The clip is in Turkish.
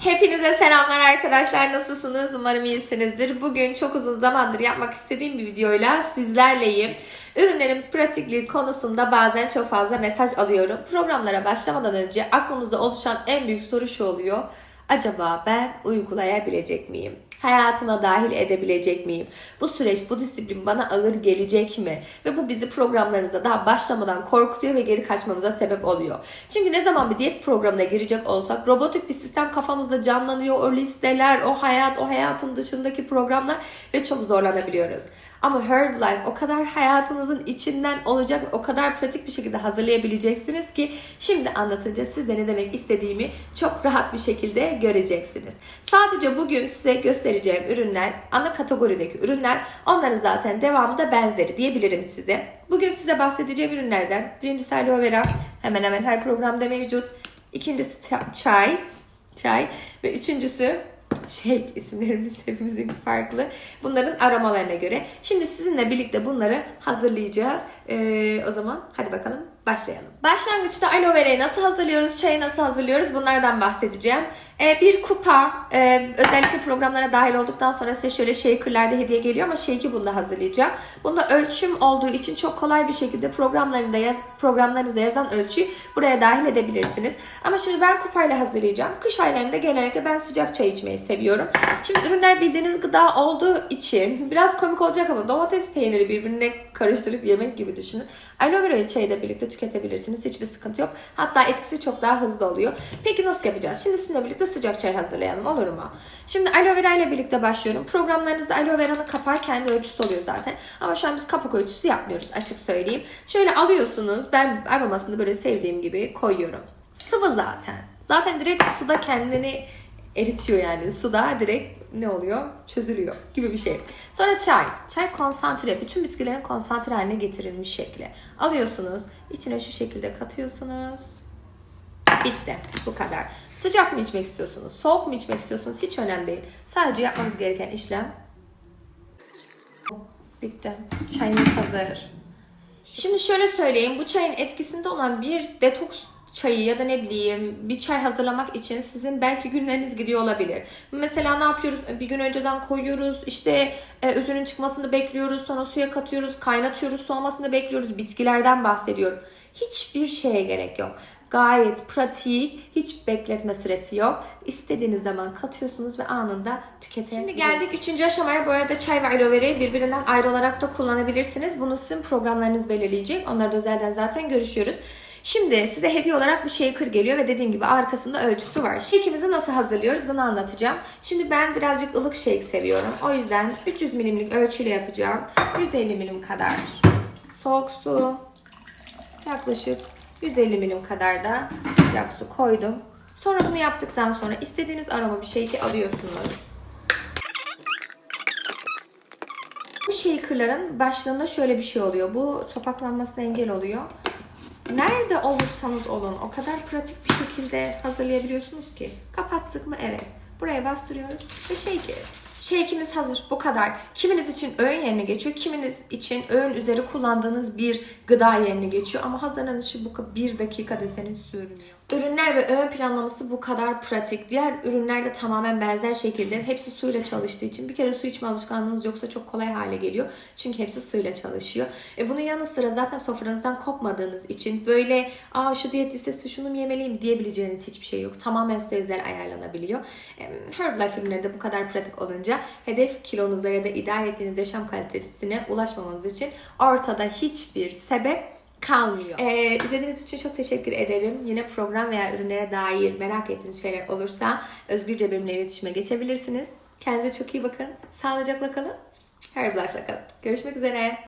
Hepinize selamlar arkadaşlar. Nasılsınız? Umarım iyisinizdir. Bugün çok uzun zamandır yapmak istediğim bir videoyla sizlerleyim. Ürünlerin pratikliği konusunda bazen çok fazla mesaj alıyorum. Programlara başlamadan önce aklımızda oluşan en büyük soru şu oluyor. Acaba ben uygulayabilecek miyim? Hayatıma dahil edebilecek miyim? Bu süreç, bu disiplin bana ağır gelecek mi? Ve bu bizi programlarımıza daha başlamadan korkutuyor ve geri kaçmamıza sebep oluyor. Çünkü ne zaman bir diyet programına girecek olsak robotik bir sistem kafamızda canlanıyor. O listeler, o hayat, o hayatın dışındaki programlar ve çok zorlanabiliyoruz. Ama Herbalife o kadar hayatınızın içinden olacak, o kadar pratik bir şekilde hazırlayabileceksiniz ki şimdi anlatınca siz de ne demek istediğimi çok rahat bir şekilde göreceksiniz. Sadece bugün size göstereceğim ürünler, ana kategorideki ürünler, onların zaten devamı da benzeri diyebilirim size. Bugün size bahsedeceğim ürünlerden birincisi aloe vera, hemen hemen her programda mevcut. İkincisi ça- çay, çay ve üçüncüsü şey isimlerimiz hepimizin farklı. Bunların aromalarına göre. Şimdi sizinle birlikte bunları hazırlayacağız. Ee, o zaman hadi bakalım başlayalım. Başlangıçta aloe verayı nasıl hazırlıyoruz, çayı nasıl hazırlıyoruz bunlardan bahsedeceğim. Ee, bir kupa e, özellikle programlara dahil olduktan sonra size şöyle shaker'larda hediye geliyor ama shake'i bunda hazırlayacağım. Bunda ölçüm olduğu için çok kolay bir şekilde programlarında yaz, programlarınızda yazan ölçüyü buraya dahil edebilirsiniz. Ama şimdi ben kupayla hazırlayacağım. Kış aylarında genellikle ben sıcak çay içmeyi seviyorum. Şimdi ürünler bildiğiniz gıda olduğu için biraz komik olacak ama domates peyniri birbirine karıştırıp yemek gibi düşünün. Aloe vera çayı da birlikte tüketebilirsiniz. Hiçbir sıkıntı yok. Hatta etkisi çok daha hızlı oluyor. Peki nasıl yapacağız? Şimdi sizinle birlikte sıcak çay hazırlayalım olur mu? Şimdi aloe vera ile birlikte başlıyorum. Programlarınızda aloe vera'nın kapağı kendi ölçüsü oluyor zaten. Ama şu an biz kapak ölçüsü yapmıyoruz açık söyleyeyim. Şöyle alıyorsunuz. Ben aromasını böyle sevdiğim gibi koyuyorum. Sıvı zaten. Zaten direkt suda kendini eritiyor yani. Suda direkt ne oluyor? Çözülüyor gibi bir şey. Sonra çay. Çay konsantre. Bütün bitkilerin konsantre haline getirilmiş şekli. Alıyorsunuz. içine şu şekilde katıyorsunuz. Bitti. Bu kadar. Sıcak mı içmek istiyorsunuz? Soğuk mu içmek istiyorsunuz? Hiç önemli değil. Sadece yapmanız gereken işlem bitti. Çayınız hazır. Şimdi şöyle söyleyeyim. Bu çayın etkisinde olan bir detoks çayı ya da ne bileyim bir çay hazırlamak için sizin belki günleriniz gidiyor olabilir. Mesela ne yapıyoruz? Bir gün önceden koyuyoruz. işte e, özünün çıkmasını bekliyoruz. Sonra suya katıyoruz. Kaynatıyoruz. Soğumasını bekliyoruz. Bitkilerden bahsediyorum. Hiçbir şeye gerek yok. Gayet pratik, hiç bekletme süresi yok. İstediğiniz zaman katıyorsunuz ve anında tüketebilirsiniz. Şimdi geldik üçüncü aşamaya. Bu arada çay ve aloe verayı birbirinden ayrı olarak da kullanabilirsiniz. Bunu sizin programlarınız belirleyecek. Onları da özelden zaten görüşüyoruz. Şimdi size hediye olarak bir shaker geliyor ve dediğim gibi arkasında ölçüsü var. Shake'imizi nasıl hazırlıyoruz bunu anlatacağım. Şimdi ben birazcık ılık shake seviyorum. O yüzden 300 milimlik ölçüyle yapacağım. 150 milim kadar soğuk su. Yaklaşık 150 milim kadar da sıcak su koydum. Sonra bunu yaptıktan sonra istediğiniz aroma bir shake'i alıyorsunuz. Bu shaker'ların başlığında şöyle bir şey oluyor. Bu topaklanmasına engel oluyor. Nerede olursanız olun o kadar pratik bir şekilde hazırlayabiliyorsunuz ki. Kapattık mı? Evet. Buraya bastırıyoruz ve shake Shake'imiz hazır. Bu kadar. Kiminiz için öğün yerine geçiyor. Kiminiz için öğün üzeri kullandığınız bir gıda yerine geçiyor. Ama hazırlanışı bu bir dakika deseniz sürmüyor. Ürünler ve öğün planlaması bu kadar pratik. Diğer ürünler de tamamen benzer şekilde. Hepsi suyla çalıştığı için bir kere su içme alışkanlığınız yoksa çok kolay hale geliyor. Çünkü hepsi suyla çalışıyor. E bunun yanı sıra zaten sofranızdan kopmadığınız için böyle aa şu diyet listesi şunu mu yemeliyim diyebileceğiniz hiçbir şey yok. Tamamen size özel ayarlanabiliyor. E, Herbalife ürünleri de bu kadar pratik olunca hedef kilonuza ya da ideal ettiğiniz yaşam kalitesine ulaşmamanız için ortada hiçbir sebep kalmıyor. Ee, izlediğiniz için çok teşekkür ederim. Yine program veya ürünlere dair merak ettiğiniz şeyler olursa özgürce benimle iletişime geçebilirsiniz. Kendinize çok iyi bakın. Sağlıcakla kalın. Herbalife'la kalın. Görüşmek üzere.